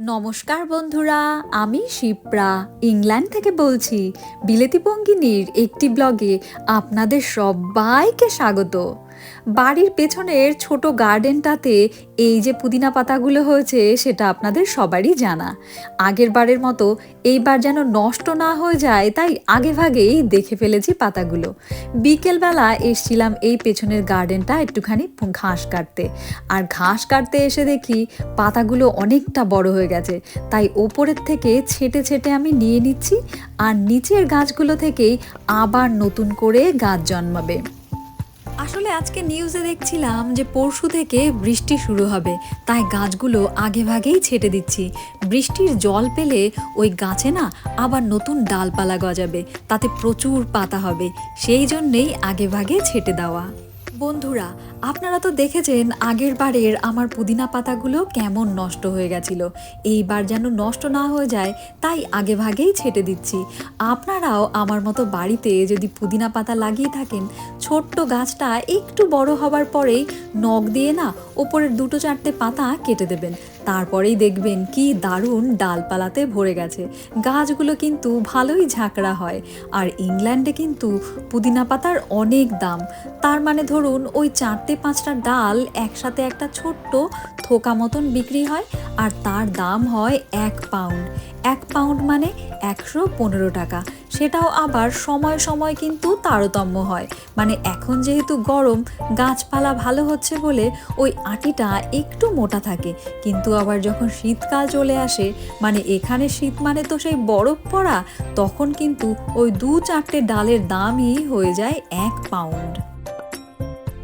নমস্কার বন্ধুরা আমি শিপ্রা। ইংল্যান্ড থেকে বলছি বিলেতি পঙ্গিনীর একটি ব্লগে আপনাদের সবাইকে স্বাগত। বাড়ির পেছনের ছোট গার্ডেনটাতে এই যে পুদিনা পাতাগুলো হয়েছে, সেটা আপনাদের সবারই জানা। আগের বারের মতো এইবার যেন নষ্ট না হয়ে যায়, তাই আগে ভাগেই দেখে ফেলেছি পাতাগুলো। বিকেলবেলা এসছিলাম এই পেছনের গার্ডেনটা একটুখানি ঘাস কাটতে। আর ঘাস কাটতে এসে দেখি পাতাগুলো অনেকটা বড় হয়ে গেছে। তাই ওপরের থেকে ছেটে ছেটে আমি নিয়ে নিচ্ছি, আর নিচের গাছগুলো থেকেই আবার নতুন করে গাছ জন্মাবে। আসলে আজকে নিউজে দেখছিলাম যে পরশু থেকে বৃষ্টি শুরু হবে, তাই গাছগুলো আগে ভাগেই ছেটে দিচ্ছি। বৃষ্টির জল পেলে ওই গাছে না আবার নতুন ডালপালা গজাবে, তাতে প্রচুর পাতা হবে, সেই জন্যেই আগে ভাগে ছেটে দেওয়া। বন্ধুরা আপনারা তো দেখেছেন আগের বারের আমার পুদিনা পাতাগুলো কেমন নষ্ট হয়ে গেছিল। এইবার যেন নষ্ট না হয়ে যায়, তাই আগে ভাগেই ছেটে দিচ্ছি। আপনারাও আমার মতো বাড়িতে যদি পুদিনা পাতা লাগিয়ে থাকেন, ছোট্ট গাছটা একটু বড় হবার পরেই নখ দিয়ে না ওপরের দুটো চারটে পাতা কেটে দেবেন। তারপরেই দেখবেন কি দারুণ ডালপালাতে ভরে গেছে। গাছগুলো কিন্তু ভালোই ঝাঁকড়া হয়। আর ইংল্যান্ডে কিন্তু পুদিনা পাতার অনেক দাম। তার মানে ধরুন ওই চারটে পাঁচটা ডাল একসাথে একটা ছোট্ট থোকা মতন বিক্রি হয় আর তার দাম হয় এক পাউন্ড। এক পাউন্ড মানে একশো পনেরো টাকা। সেটাও আবার সময় সময় কিন্তু তারতম্য হয়। মানে এখন যেহেতু গরম, গাছপালা ভালো হচ্ছে বলে ওই আটিটা একটু মোটা থাকে। কিন্তু আবার যখন শীতকাল চলে আসে মানে এখানে শীত মানে তো সেই বরফ পড়া, তখন কিন্তু ওই দু চারটে ডালের দামই হয়ে যায় এক পাউন্ড।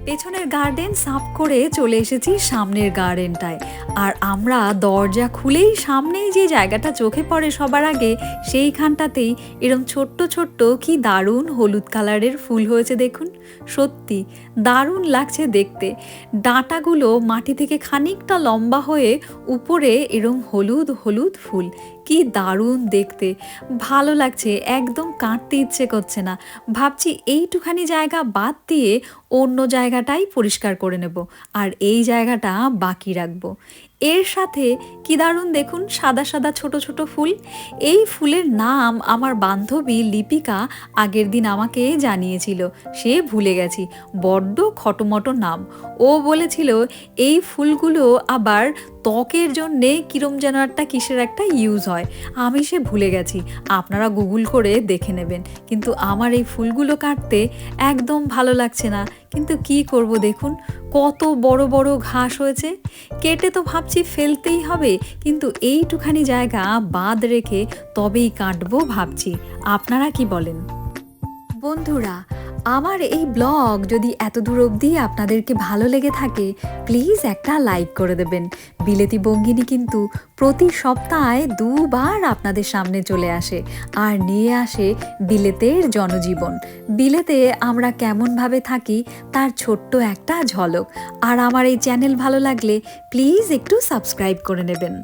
পেছনের গার্ডেন সাফ করে চলে এসেছি সামনের গার্ডেনটায় আর আমরা দরজা খুলেই সামনেই যে জায়গাটা চোখে পড়ে সবার আগে, সেইখানটাতেই এরম ছোট্ট ছোট্ট কি দারুণ হলুদ কালারের ফুল হয়েছে দেখুন। সত্যি, দারুণ লাগছে দেখতে। ডাঁটাগুলো মাটি থেকে খানিকটা লম্বা হয়ে উপরে এরম হলুদ হলুদ ফুল। কি দারুণ দেখতে। ভালো লাগছে, একদম কাটতে ইচ্ছে করছে না। ভাবছি এইটুখানি জায়গা বাদ দিয়ে অন্য জায়গাটাই পরিষ্কার করে নেব, আর এই জায়গাটা বাকি রাখব। এর সাথে কি দারুণ দেখুন, সাদা সাদা ছোট ছোট ফুল। এই ফুলের নাম আমার বান্ধবী লিপিকা আগের দিন আমাকে জানিয়েছিল, সে ভুলে গেছি, বড্ড খটোমটো নাম। ও বলেছিল, এই ফুলগুলো আবার ত্বকের জন্যে কিরম যেন একটা কিসের একটা ইউজ হয়। আমি সে ভুলে গেছি। আপনারা গুগল করে দেখে নেবেন। কিন্তু আমার এই ফুলগুলো কাটতে একদম ভালো লাগছে না। কিন্তু কি করব দেখুন? কত বড় বড় ঘাস হয়েছে। কেটে তো ভাবছি ফেলতেই হবে। কিন্তু এইটুখানি জায়গা বাদ রেখে তবেই কাটবো ভাবছি। আপনারা কি বলেন? বন্ধুরা, আমার এই ব্লগ যদি এত দূর অবধি আপনাদেরকে ভালো লেগে থাকে প্লিজ একটা লাইক করে দেবেন। বিলেতি বঙ্গিনী কিন্তু প্রতি সপ্তাহে দুবার আপনাদের সামনে চলে আসে আর নিয়ে আসে বিলেতের জনজীবন। বিলেতে আমরা কেমনভাবে থাকি তার ছোট্ট একটা ঝলক। আর আমার এই চ্যানেল ভালো লাগলে প্লিজ একটু সাবস্ক্রাইব করে নেবেন।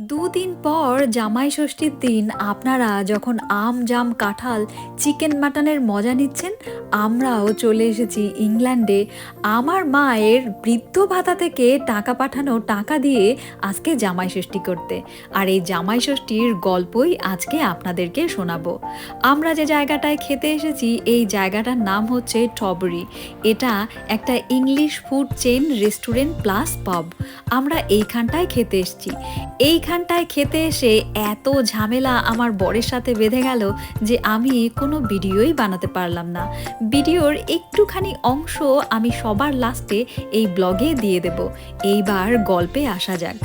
দুদিন পর জামাই ষষ্ঠীর দিন আপনারা যখন আম, জাম, কাঁঠাল, চিকেন, মাটনের মজা নিচ্ছেন, আমরাও চলে এসেছি ইংল্যান্ডে। আমার মায়ের বৃদ্ধ ভাতা থেকে টাকা পাঠানো টাকা দিয়ে আজকে জামাই ষষ্ঠী করতে। আর এই জামাই ষষ্ঠীর গল্পই আজকে আপনাদেরকে শোনাবো। আমরা যে জায়গাটায় খেতে এসেছি, এই জায়গাটার নাম হচ্ছে টবরি। এটা একটা English food chain restaurant plus pub. আমরা এইখানটায় খেতে এসেছি। এইখানটায় খেতে এসে এত ঝামেলা আমার বরের সাথে বেঁধে গেল যে আমি কোনো ভিডিওই বানাতে পারলাম না। ভিডিওর একটুখানি অংশ আমি সবার লাস্টে এই ব্লগে দিয়ে দেব। এইবার গল্পে আসা যাক।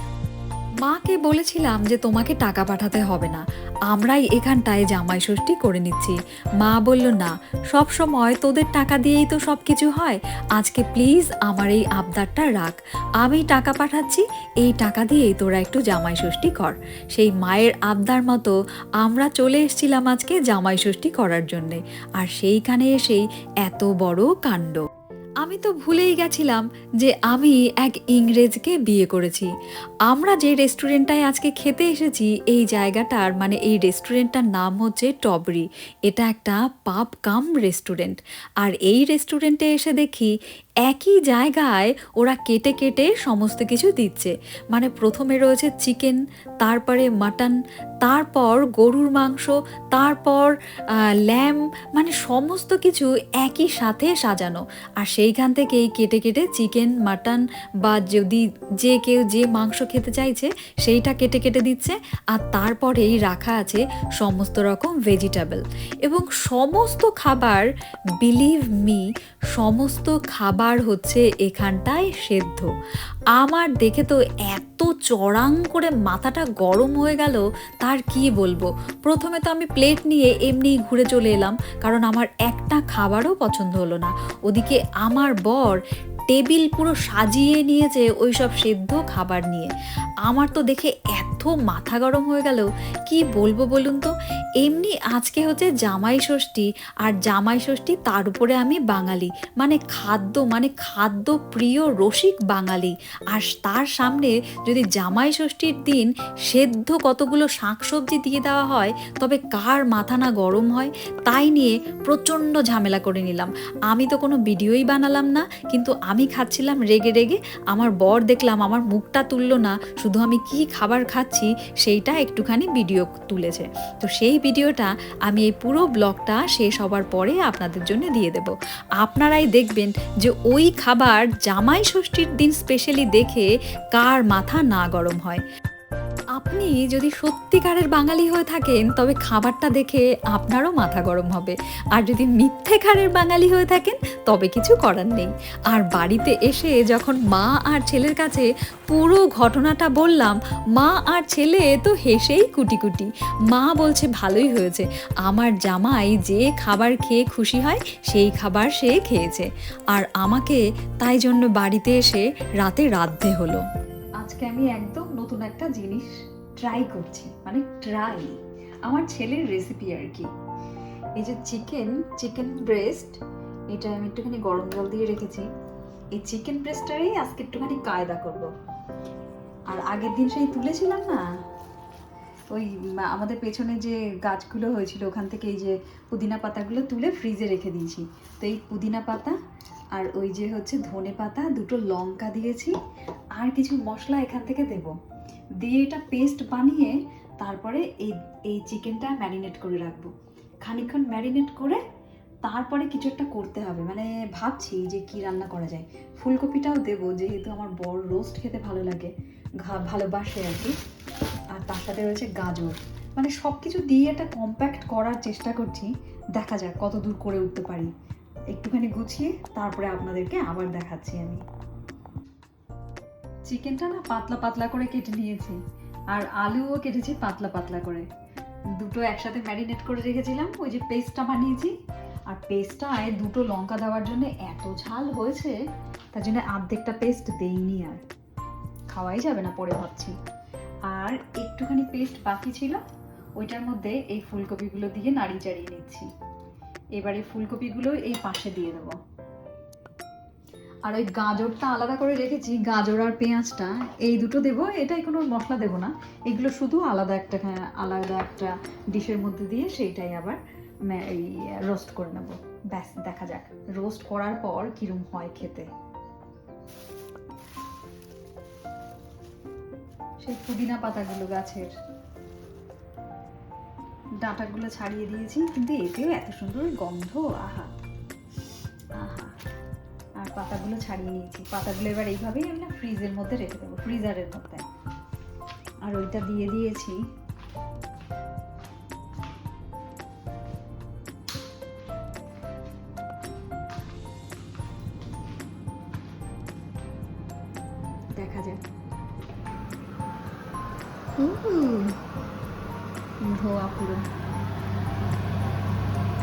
মাকে বলেছিলাম যে তোমাকে টাকা পাঠাতে হবে না। আমরাই এখানটায় জামাই ষষ্ঠী করে নিচ্ছি। মা বলল, না, সব সময় তোদের টাকা দিয়েই তো সব কিছু হয়। আজকে প্লিজ আমার এই আবদারটা রাখ। আমি টাকা পাঠাচ্ছি, এই টাকা দিয়েই তোরা একটু জামাই ষষ্ঠী কর। সেই মায়ের আবদার মতো আমরা চলে এসেছিলাম আজকে জামাই ষষ্ঠী করার জন্যে। আর সেইখানে এসেই এত বড় কাণ্ড। আমি তো ভুলেই গেছিলাম যে আমি এক ইংরেজকে বিয়ে করেছি। আমরা যে রেস্টুরেন্টটায় আজকে খেতে এসেছি, এই জায়গাটার মানে এই রেস্টুরেন্টটার নাম হচ্ছে টবরি। এটা একটা পাব কাম রেস্টুরেন্ট। আর এই রেস্টুরেন্টে এসে দেখি একই জায়গায় ওরা কেটে কেটে সমস্ত কিছু দিচ্ছে। মানে প্রথমে রয়েছে চিকেন, তারপরে মাটন তারপর গরুর মাংস, তারপর ল্যাম মানে সমস্ত কিছু একই সাথে সাজানো। আর সেইখান থেকেই কেটে কেটে চিকেন, মাটন বা যদি যে কেউ যে মাংস খেতে চাইছে, সেইটা কেটে কেটে দিচ্ছে। আর তারপরেই রাখা আছে সমস্ত রকম ভেজিটেবল এবং সমস্ত খাবার বিলিভ মি সমস্ত খাবার হচ্ছে এখানটায় সেদ্ধ। আমার দেখে তো এত চড়াং করে মাথাটা গরম হয়ে গেল, তার কি বলব? প্রথমে তো আমি প্লেট নিয়ে এমনি ঘুরে চলে এলাম, কারণ আমার একটা খাবারও পছন্দ হলো না। ওদিকে আমার বর টেবিল পুরো সাজিয়ে নিয়েছে ওই সব সেদ্ধ খাবার নিয়ে। আমার তো দেখে এত মাথা গরম হয়ে গেল। কি বলব বলুন তো? এমনি আজকে হচ্ছে জামাই ষষ্ঠী, আর জামাই ষষ্ঠী তার উপরে আমি বাঙালি। মানে খাদ্য মানে খাদ্য প্রিয় রসিক বাঙালি। আর তার সামনে যদি জামাই ষষ্ঠীর দিন সেদ্ধ কতগুলো শাকসবজি দিয়ে দেওয়া হয়, তবে কার মাথা না গরম হয়, তাই নিয়ে প্রচণ্ড ঝামেলা করে নিলাম। আমি তো কোনো ভিডিওই বানালাম না, কিন্তু আমি খাচ্ছিলাম রেগে রেগে, আমার বর দেখলাম আমার মুখটা তুললো না, শুধু আমি কি খাবার খাচ্ছি সেইটা একটুখানি ভিডিও তুলেছে। তো সেই ভিডিওটা আমি এই পুরো ব্লগটা শেষ হবার পরে আপনাদের জন্য দিয়ে দেব। আপনারাই দেখবেন যে ওই খাবার জামাই ষষ্ঠীর দিন স্পেশালি দেখে কার মাথা না গরম হয়। আপনি যদি সত্যিকারের বাঙালি হয়ে থাকেন, তবে খাবারটা দেখে আপনারও মাথা গরম হবে। আর যদি মিথ্যেকারের বাঙালি হয়ে থাকেন, তবে কিছু করার নেই। আর বাড়িতে এসে যখন মা আর ছেলের কাছে পুরো ঘটনাটা বললাম, মা আর ছেলে তো হেসেই কুটি কুটি মা বলছে, ভালোই হয়েছে। আমার জামাই যে খাবার খেয়ে খুশি হয়, সেই খাবার সে খেয়েছে। আর আমাকে তাই জন্য বাড়িতে এসে রাতে রাধতে হলো আজকে আমি একদম নতুন একটা জিনিস ট্রাই করছি মানে ট্রাই আমার ছেলের রেসিপি আর কি। এই যে চিকেন চিকেন ব্রেস্ট এটা আমি একটুখানি গরম জল দিয়ে রেখেছি। এই চিকেন ব্রেস্টটারই আজকে একটুখানি কায়দা করব। আর আগের দিন সেই তুলেছিলাম না? ওই আমাদের পেছনে যে গাছগুলো হয়েছিল, ওখান থেকে এই যে পুদিনা পাতাগুলো তুলে ফ্রিজে রেখে দিয়েছি। তো এই পুদিনা পাতা আর ওই যে হচ্ছে ধনে পাতা, দুটো লঙ্কা দিয়েছি। আর কিছু মশলা এখান থেকে দেব। দিয়ে এটা পেস্ট বানিয়ে তারপরে এই এই চিকেনটা ম্যারিনেট করে রাখব। খানিকক্ষণ ম্যারিনেট করে তারপরে কিছু একটা করতে হবে। মানে ভাবছি যে কি রান্না করা যায়। ফুলকপিটাও দেবো, যেহেতু আমার বড় রোস্ট খেতে ভালো লাগে, ঘা- ভালোবাসে আর কি। আর তার সাথে রয়েছে গাজর। মানে সব কিছু দিয়ে একটা কম্প্যাক্ট করার চেষ্টা করছি। দেখা যাক কত দূর করে উঠতে পারি। একটুখানি গুছিয়ে তারপরে আপনাদেরকে আবার দেখাচ্ছি আমি। চিকেনটা না পাতলা পাতলা করে কেটে নিয়েছি, আর আলুও কেটেছি পাতলা পাতলা করে। দুটো একসাথে ম্যারিনেট করে রেখেছিলাম, ওই যে পেস্টটা বানিয়েছি, আর পেস্টটায় দুটো লঙ্কা দেওয়ার জন্য এত ঝাল হয়েছে, তার জন্য আর্ধেকটা পেস্ট দেইনি আর। খাওয়াই যাবে না পরে ভাবছি। আর একটুখানি পেস্ট বাকি ছিল, ওইটার মধ্যে এই ফুলকপিগুলো দিয়ে নাড়ি চাড়িয়ে নিচ্ছি। এবারে ফুলকপিগুলো এই পাশে দিয়ে দেবো। আর ওই গাজরটা আলাদা করে রেখেছি গাজর আর পেঁয়াজটা। এই দুটো দেবো এটাই কোনো মশলা দেবো না। এগুলো শুধু আলাদা একটা হ্যাঁ, আলাদা একটা ডিশের মধ্যে দিয়ে সেইটাই আবার এই রোস্ট করে নেব। ব্যাস দেখা যাক। রোস্ট করার পর কিরম হয় খেতে। সেই পুদিনা পাতাগুলো গাছের ডাঁটাগুলো ছাড়িয়ে দিয়েছি কিন্তু এতেও এত সুন্দর গন্ধ আহা আহা। পাতাগুলো ছাড়িয়ে নিয়েছি। পাতাগুলো এবার এইভাবেই আমি না ফ্রিজের মধ্যে রেখে দেবো ফ্রিজারের মধ্যে। আর ওইটা দিয়ে দিয়েছি। দেখা যাক। ধোয়া পুরো।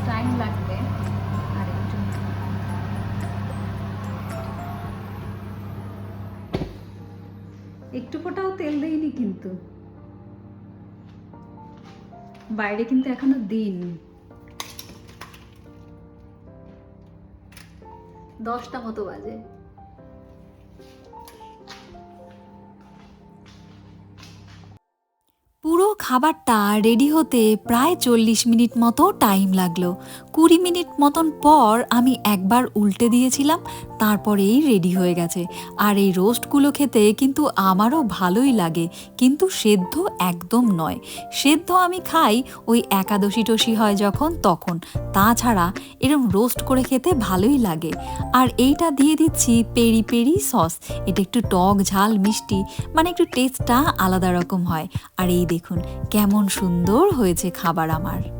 টাইম লাগবে। আর একটু একটু ফোটাও তেল দেইনি কিন্তু। বাইরে কিন্তু এখনও দিন। দশটা মতো বাজে। পুরো খাবারটা রেডি হতে প্রায় চল্লিশ মিনিট মতো টাইম লাগল। কুড়ি মিনিট মতন পর আমি একবার উল্টে দিয়েছিলাম তারপরেই রেডি হয়ে গেছে। আর এই রোস্টগুলো খেতে কিন্তু আমারও ভালোই লাগে, কিন্তু সেদ্ধ একদম নয়। সেদ্ধ আমি খাই ওই একাদশী টসি হয় যখন, তখন। তাছাড়া এরম রোস্ট করে খেতে ভালোই লাগে। আর এইটা দিয়ে দিচ্ছি পেরি পেরি সস। এটা একটু টক, ঝাল, মিষ্টি মানে একটু টেস্টটা আলাদা রকম হয়। আর এই দেখুন, কেমন সুন্দর হয়েছে খাবার আমার।